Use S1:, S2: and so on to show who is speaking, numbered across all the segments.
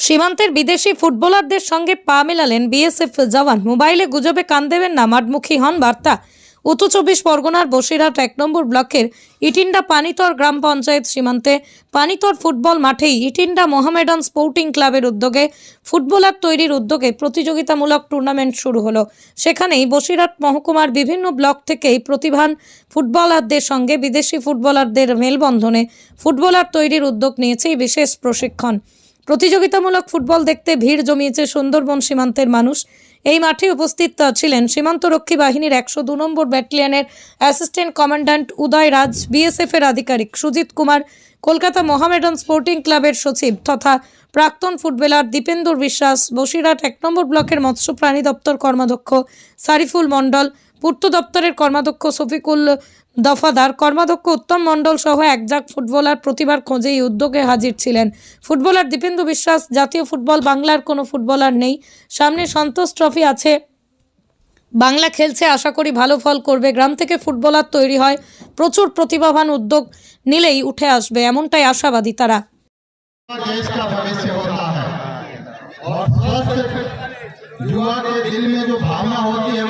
S1: সীমান্তের বিদেশি ফুটবলারদের সঙ্গে পা মেলালেন বিএসএফ জওয়ান। মোবাইলে গুজবে কান দেবেন না, মাঠমুখী হন বার্তা। উত্তর চব্বিশ পরগনার বসিরহাট এক নম্বর ব্লকের ইটিন্ডা পানিতর গ্রাম পঞ্চায়েত সীমান্তে পানিতর ফুটবল মাঠেই ইটিন্ডা মোহামেডান স্পোর্টিং ক্লাবের উদ্যোগে ফুটবলার তৈরির উদ্যোগে প্রতিযোগিতামূলক টুর্নামেন্ট শুরু হলো। সেখানেই বসিরহাট মহকুমার বিভিন্ন ব্লক থেকেই প্রতিভান ফুটবলারদের সঙ্গে বিদেশি ফুটবলারদের মেলবন্ধনে ফুটবলার তৈরির উদ্যোগ নিয়েছে বিশেষ প্রশিক্ষণ। প্রতিযোগিতামূলক ফুটবল দেখতে ভিড় জমিয়েছে সুন্দরবন সীমান্তের মানুষ। এই মাঠে উপস্থিত ছিলেন সীমান্তরক্ষী বাহিনীর একশো দু নম্বর ব্যাটালিয়নের assistant commandant Uday Raj BSF এর আধিকারিক সুজিত কুমার, কলকাতা মোহামেডান স্পোর্টিং ক্লাবের সচিব তথা প্রাক্তন ফুটবলার দীপেন্দুর বিশ্বাস, বসিরহাট এক নম্বর ব্লকের মৎস্য প্রাণী দপ্তর কর্মাধ্যক্ষ সারিফুল মণ্ডল পূর্ত দপ্তরের কর্মাধ্যক্ষ শফিকুল দফাদার কর্মাধ্যক্ষ উত্তম মণ্ডল সহ একজাক ফুটবলার প্রতিভার খোঁজে এই উদ্যোগে হাজির ছিলেন ফুটবলার দীপেন্দু বিশ্বাস জাতীয় ফুটবল বাংলার কোনো ফুটবলার নেই সামনে সন্তোষ ট্রফি আছে বাংলা খেলছে আশা করি ভালো ফল করবে গ্রাম থেকে ফুটবলার তৈরি হয় প্রচুর প্রতিভাবান উদ্যোগ নিলেই উঠে আসবে এমনটাই আশাবাদী তারা
S2: देश का भविष्य होता है और स्वस्थ युवा के दिल में जो भावना होती है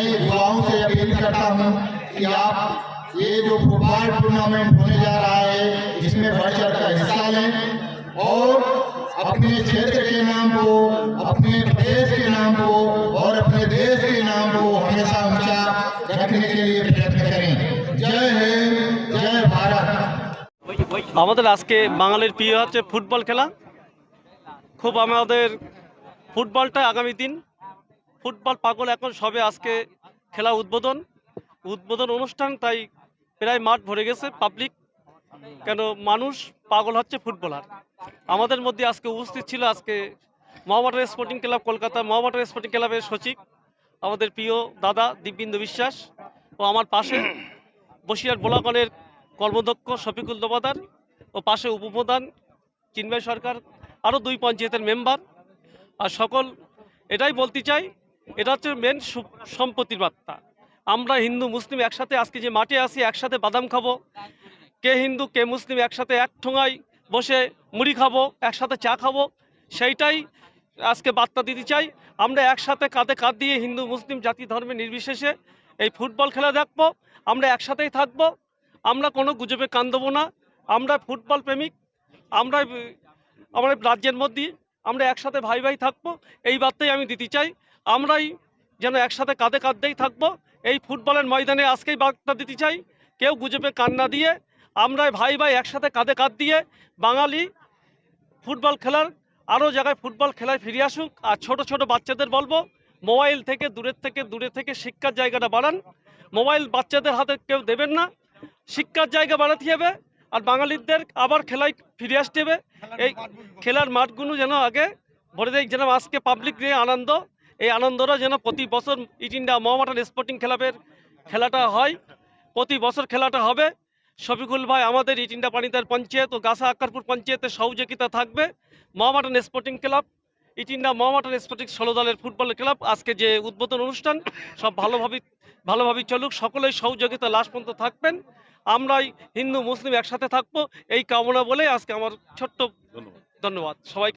S2: मैं युवाओं से अपील करता हूं कि आप ये जो फुटबॉल टूर्नामेंट होने जा रहा है इसमें बढ़ चढ़ कर हिस्सा लें और अपने क्षेत्र के नाम को अपने प्रदेश के नाम को और अपने देश के नाम को हमेशा ऊंचा रखने के लिए प्रयत्न करें जय हिंद जय भारत
S3: আমাদের আজকে বাঙালির প্রিয় হচ্ছে ফুটবল খেলা খুব আমাদের ফুটবলটা আগামী দিন ফুটবল পাগল এখন সবে আজকে খেলা উদ্বোধন। উদ্বোধন অনুষ্ঠান তাই প্রায় মাঠ ভরে গেছে পাবলিক কেন মানুষ পাগল হচ্ছে ফুটবলার। আমাদের মধ্যে আজকে উপস্থিত ছিল আজকে Mohammedan sporting club Kolkata Mohammedan sporting ক্লাবের সচিব, আমাদের প্রিয় দাদা দিব্যেন্দু বিশ্বাস ও আমার পাশে বসিরহাট বোলাগণের কর্মদক্ষ শফিকুল দোবাদার ও পাশে উপপ্রধান চিন্ময় সরকার, আরও দুই পঞ্চায়েতের মেম্বার আর সকল এটাই বলতে চাই এটা হচ্ছে মেন সম্পত্তির বার্তা। আমরা হিন্দু, মুসলিম একসাথে আজকে যে মাঠে আসি একসাথে বাদাম খাব। কে হিন্দু, কে মুসলিম একসাথে এক ঠোঙায় বসে মুড়ি খাব, একসাথে চা খাব, সেইটাই আজকে বার্তা দিতে চাই। আমরা একসাথে কাঁধে কাঁধ দিয়ে হিন্দু, মুসলিম জাতি ধর্মে নির্বিশেষে এই ফুটবল খেলা দেখব। আমরা একসাথেই থাকব। আমরা কোনো গুজবে কান দেবো না। আমরা ফুটবল প্রেমিক। আমরা আমাদের রাজ্যের মধ্যে আমরা একসাথে ভাই ভাই থাকব। এই বার্তাই আমি দিতে চাই। আমরাই যেন একসাথে কাঁধে কাঁধেই থাকব। এই ফুটবলের ময়দানে আজকেই বার্তা দিতে চাই, কেউ গুজবে কান্না দিয়ে আমরা ভাই ভাই একসাথে কাঁধে কাঁধ দিয়ে বাঙালি ফুটবল খেলার, আরও জায়গায় ফুটবল খেলায় ফিরে আসুক। আর ছোট ছোট বাচ্চাদের বলব, মোবাইল থেকে দূরের থেকে দূরে থেকে শিক্ষার জায়গাটা বাড়ান। মোবাইল বাচ্চাদের হাতে কেউ দেবেন না, শিক্ষার জায়গা বাড়াতে হবে। আর বাঙালিদের আবার খেলায় ফিরে আসতে হবে। এই খেলার মাঠগুলো যেন আগে ভরে দেয় যেন আজকে পাবলিক নিয়ে আনন্দ এই আনন্দটা যেন প্রতি বছর ইট ইন্ডিয়া মহামাটান স্পোর্টিং ক্লাবের খেলাটা হয়। প্রতি বছর খেলাটা হবে। শফিকুল ভাই আমাদের ইট ইন্ডিয়া পানিদার পঞ্চায়েত ও গাছা আকারপুর পঞ্চায়েতের সহযোগিতা থাকবে। মহামাটান স্পোর্টিং ক্লাব ইট ইন্ডিয়া মহামাটান স্পোর্টিং ষোলো দলের ফুটবল ক্লাব আজকে যে উদ্বোধন অনুষ্ঠান সব ভালোভাবে ভালোভাবে চলুক। সকলেই সহযোগিতা লাশ পর্যন্ত থাকবেন। আমরাই হিন্দু মুসলিম একসাথে থাকব। এই কামনা বলে আজকে আমার ছোট্ট ধন্যবাদ। সবাই